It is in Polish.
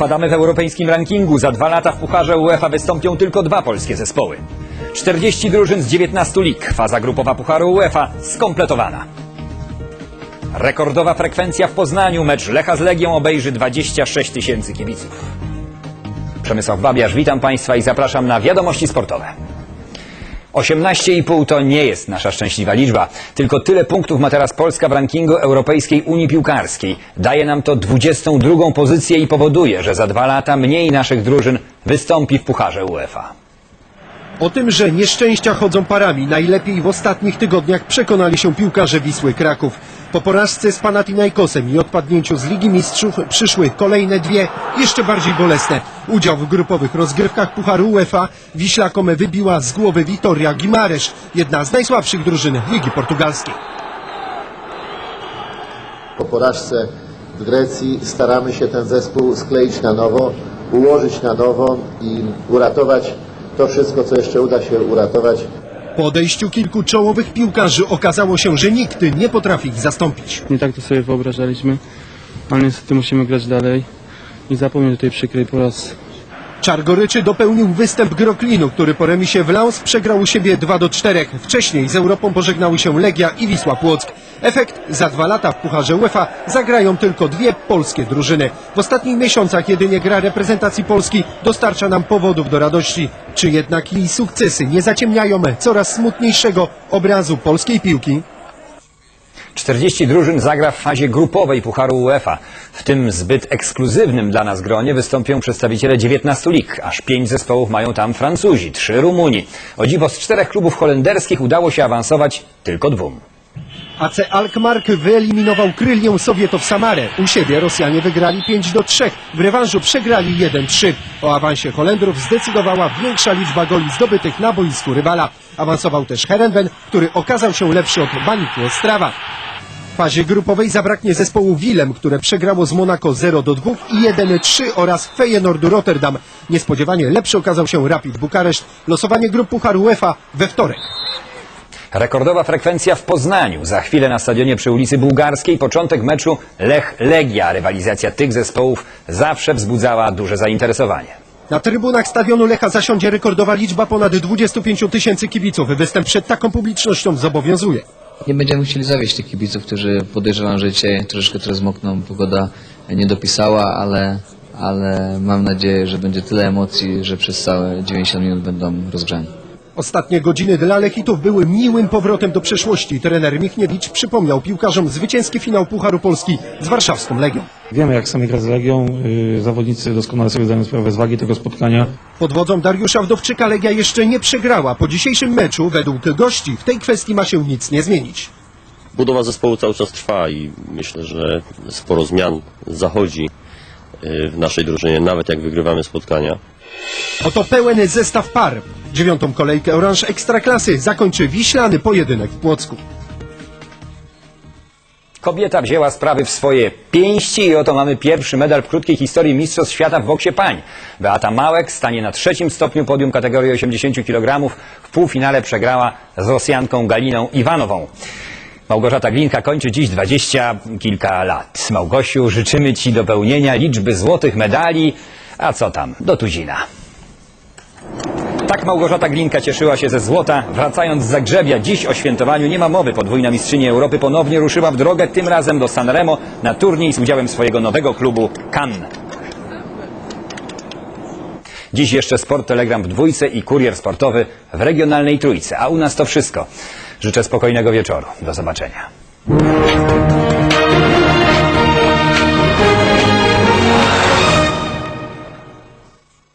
spadamy w europejskim rankingu. Za dwa lata w Pucharze UEFA wystąpią tylko dwa polskie zespoły. 40 drużyn z 19 lig. Faza grupowa Pucharu UEFA skompletowana. Rekordowa frekwencja w Poznaniu. Mecz Lecha z Legią obejrzy 26 tysięcy kibiców. Przemysław Babiarz, witam Państwa i zapraszam na wiadomości sportowe. 18,5 to nie jest nasza szczęśliwa liczba. Tylko tyle punktów ma teraz Polska w rankingu Europejskiej Unii Piłkarskiej. Daje nam to 22 pozycję i powoduje, że za dwa lata mniej naszych drużyn wystąpi w Pucharze UEFA. O tym, że nieszczęścia chodzą parami, najlepiej w ostatnich tygodniach przekonali się piłkarze Wisły Kraków. Po porażce z Panathinaikosem i odpadnięciu z Ligi Mistrzów przyszły kolejne dwie, jeszcze bardziej bolesne. Udział w grupowych rozgrywkach Pucharu UEFA Wiślakom wybiła z głowy Vitoria Guimarães, jedna z najsłabszych drużyn Ligi Portugalskiej. Po porażce w Grecji staramy się ten zespół skleić na nowo, ułożyć na nowo i uratować to wszystko, co jeszcze uda się uratować. Po odejściu kilku czołowych piłkarzy okazało się, że nikt nie potrafi ich zastąpić. Nie tak to sobie wyobrażaliśmy, ale niestety musimy grać dalej i zapomnieć o tej przykrej porażce. Czargoryczy dopełnił występ Groklinu, który po remisie w Lens przegrał u siebie 2 do 4. Wcześniej z Europą pożegnały się Legia i Wisła Płock. Efekt za dwa lata w Pucharze UEFA zagrają tylko dwie polskie drużyny. W ostatnich miesiącach jedynie gra reprezentacji Polski dostarcza nam powodów do radości. Czy jednak jej sukcesy nie zaciemniają coraz smutniejszego obrazu polskiej piłki? 40 drużyn zagra w fazie grupowej Pucharu UEFA. W tym zbyt ekskluzywnym dla nas gronie wystąpią przedstawiciele 19 lig. Aż 5 zespołów mają tam Francuzi, 3 Rumuni. O dziwo z czterech klubów holenderskich udało się awansować tylko dwóm. AC Alkmaar wyeliminował Krylię Sowietów Samarę. U siebie Rosjanie wygrali 5 do 3. W rewanżu przegrali 1-3. O awansie Holendrów zdecydowała większa liczba goli zdobytych na boisku rywala. Awansował też Herenven, który okazał się lepszy od Baniku Ostrawa. W fazie grupowej zabraknie zespołu Willem, które przegrało z Monaco 0 do 2 i 1-3 oraz Feyenoordu Rotterdam. Niespodziewanie lepszy okazał się Rapid Bukareszt. Losowanie grup Pucharu UEFA we wtorek. Rekordowa frekwencja w Poznaniu. Za chwilę na stadionie przy ulicy Bułgarskiej początek meczu Lech-Legia. Rywalizacja tych zespołów zawsze wzbudzała duże zainteresowanie. Na trybunach stadionu Lecha zasiądzie rekordowa liczba ponad 25 tysięcy kibiców. Występ przed taką publicznością zobowiązuje. Nie będziemy chcieli zawieść tych kibiców, którzy podejrzewam, że dzisiaj troszeczkę teraz mokną, pogoda nie dopisała, ale, ale mam nadzieję, że będzie tyle emocji, że przez całe 90 minut będą rozgrzani. Ostatnie godziny dla Lechitów były miłym powrotem do przeszłości. Trener Michniewicz przypomniał piłkarzom zwycięski finał Pucharu Polski z warszawską Legią. Wiemy, jak sami grać z Legią. Yy, zawodnicy doskonale sobie zdają sprawę z wagi tego spotkania. Pod wodzą Dariusza Wdowczyka Legia jeszcze nie przegrała. Po dzisiejszym meczu, według gości, w tej kwestii ma się nic nie zmienić. Budowa zespołu cały czas trwa i myślę, że sporo zmian zachodzi y, w naszej drużynie, nawet jak wygrywamy spotkania. Oto pełen zestaw par. Dziewiątą kolejkę Oranż Ekstraklasy zakończy wiślany pojedynek w Płocku. Kobieta wzięła sprawy w swoje pięści i oto mamy pierwszy medal w krótkiej historii Mistrzostw Świata w boksie pań. Beata Małek stanie na trzecim stopniu podium kategorii 80 kg. W półfinale przegrała z Rosjanką Galiną Iwanową. Małgorzata Glinka kończy dziś dwadzieścia kilka lat. Małgosiu, życzymy Ci dopełnienia liczby złotych medali, a co tam, do tuzina. Tak Małgorzata Glinka cieszyła się ze złota, wracając z Zagrzebia. Dziś o świętowaniu nie ma mowy. Podwójna mistrzyni Europy ponownie ruszyła w drogę, tym razem do Sanremo na turniej z udziałem swojego nowego klubu Cannes. Dziś jeszcze Sport Telegram w dwójce i kurier sportowy w regionalnej trójce. A u nas to wszystko. Życzę spokojnego wieczoru. Do zobaczenia.